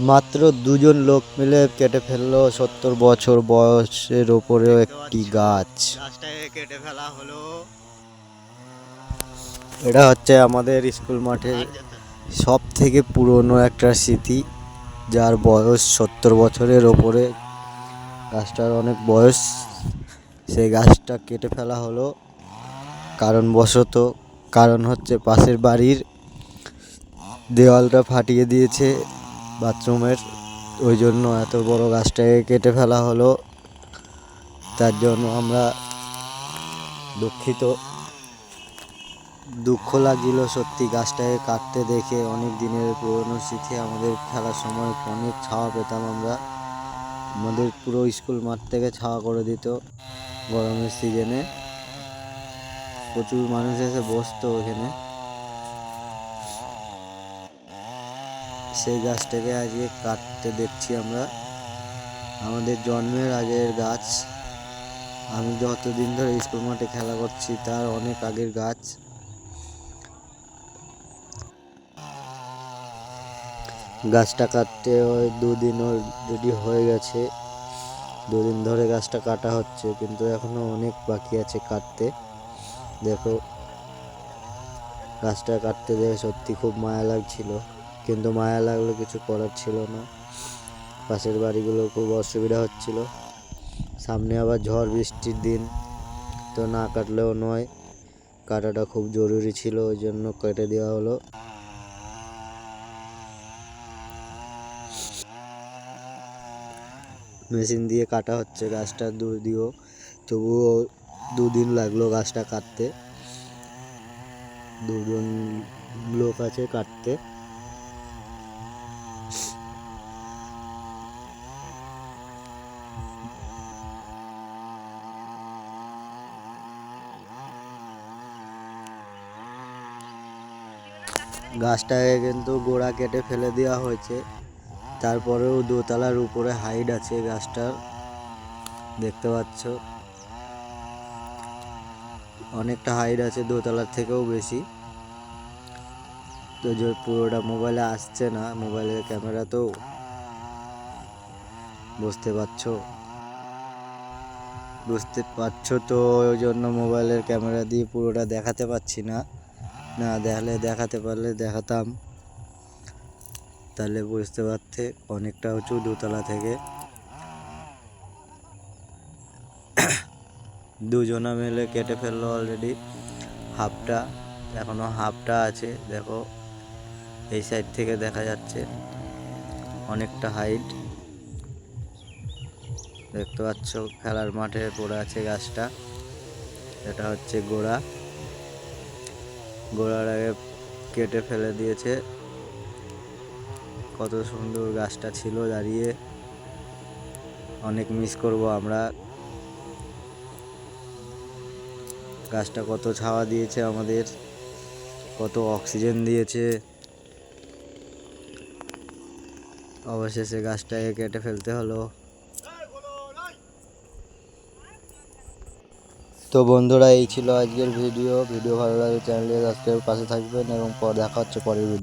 মাত্র দুজন লোক মিলে কেটে ফেলল সত্তর বছর বয়সের ওপরেও একটি গাছ। কেটে ফেলা হলো এটা হচ্ছে আমাদের স্কুল মাঠের সব থেকে পুরনো একটা স্মৃতি, যার বয়স সত্তর বছরের ওপরে। গাছটার অনেক বয়স, সেই গাছটা কেটে ফেলা হলো। কারণবশত, কারণ হচ্ছে পাশের বাড়ির দেওয়ালটা ফাটিয়ে দিয়েছে। বাথরুমের, ওই জন্য এত বড় গাছটাকে কেটে ফেলা হলো। তার জন্য আমরা দুঃখিত। দুঃখ লাগছিল সত্যি গাছটাকে কাটতে দেখে। অনেক দিনের পুরনো স্মৃতি আমাদের খেলার সময় অনেক ছাওয়া পেতাম আমরা। আমাদের পুরো স্কুল মাঠ থেকে ছাওয়া করে দিত গরমের সিজনে। প্রচুর মানুষ এসে বসতো ওখানে। সেই গাছটাকে আজকে কাটতে দেখছি আমরা। আমাদের জন্মের আগের গাছ। আমি যতদিন ধরে স্কুল মাঠে খেলা করছি, তার অনেক আগের গাছ। গাছটা কাটতে ওই দুদিন অলরেডি হয়ে গেছে, দুদিন ধরে গাছটা কাটা হচ্ছে, কিন্তু এখনও অনেক বাকি আছে কাটতে। দেখো, গাছটা কাটতে দেখে সত্যি খুব মায়া লাগছিল। কিন্তু মায়া লাগল কিছু করার ছিল না। পাশের বাড়িগুলো খুব অসুবিধা হচ্ছিল। সামনে আবার ঝড় বৃষ্টির দিন, তো না কাটলেও নয়। কাটাটা খুব জরুরি ছিল, ওই জন্য কেটে দেওয়া হলো। মেশিন দিয়ে কাটা হচ্ছে গাছটা যদিও তবুও দুদিন লাগল গাছটা কাটতে। দুজন লোক আছে কাটতে। গাছটাকে কিন্তু গোড়া কেটে ফেলে দেওয়া হয়েছে। তারপরেও দোতলার উপরে হাইট আছে গাছটার। দেখতে পাচ্ছ? অনেকটা হাইট আছে দোতলার থেকেও বেশি। তো যে পুরোটা মোবাইলে আসছে না মোবাইলের ক্যামেরা তো বুঝতে পারছ? বুঝতে পারছ তো, ওই জন্য মোবাইলের ক্যামেরা দিয়ে পুরোটা দেখাতে পাচ্ছি না। না দেখালে দেখাতে পারলে দেখাতাম। তাহলে বুঝতে পারতে অনেকটা উঁচু দোতলা থেকে। দুজনা মিলে কেটে ফেলল অলরেডি হাফটা, এখনও হাফটা আছে, দেখো। এই সাইড থেকে দেখা যাচ্ছে অনেকটা হাইট দেখতে পাচ্ছ খেলার মাঠে পড়ে আছে গাছটা। এটা হচ্ছে গোড়া। গোড়ার আগে কেটে ফেলে দিয়েছে। কত সুন্দর গাছটা ছিল দাঁড়িয়ে। অনেক মিস করব আমরা। গাছটা কত ছাওয়া দিয়েছে আমাদের। কত অক্সিজেন দিয়েছে। অবশেষে গাছটাকে কেটে ফেলতে হলো। তো বন্ধুরা, এই ছিল আজকের ভিডিও। ভিডিও ভালো লাগলে চ্যানেলে সাবস্ক্রাইব, পাশে থাকবেন, এবং পর দেখা হচ্ছে পরের ভিডিও।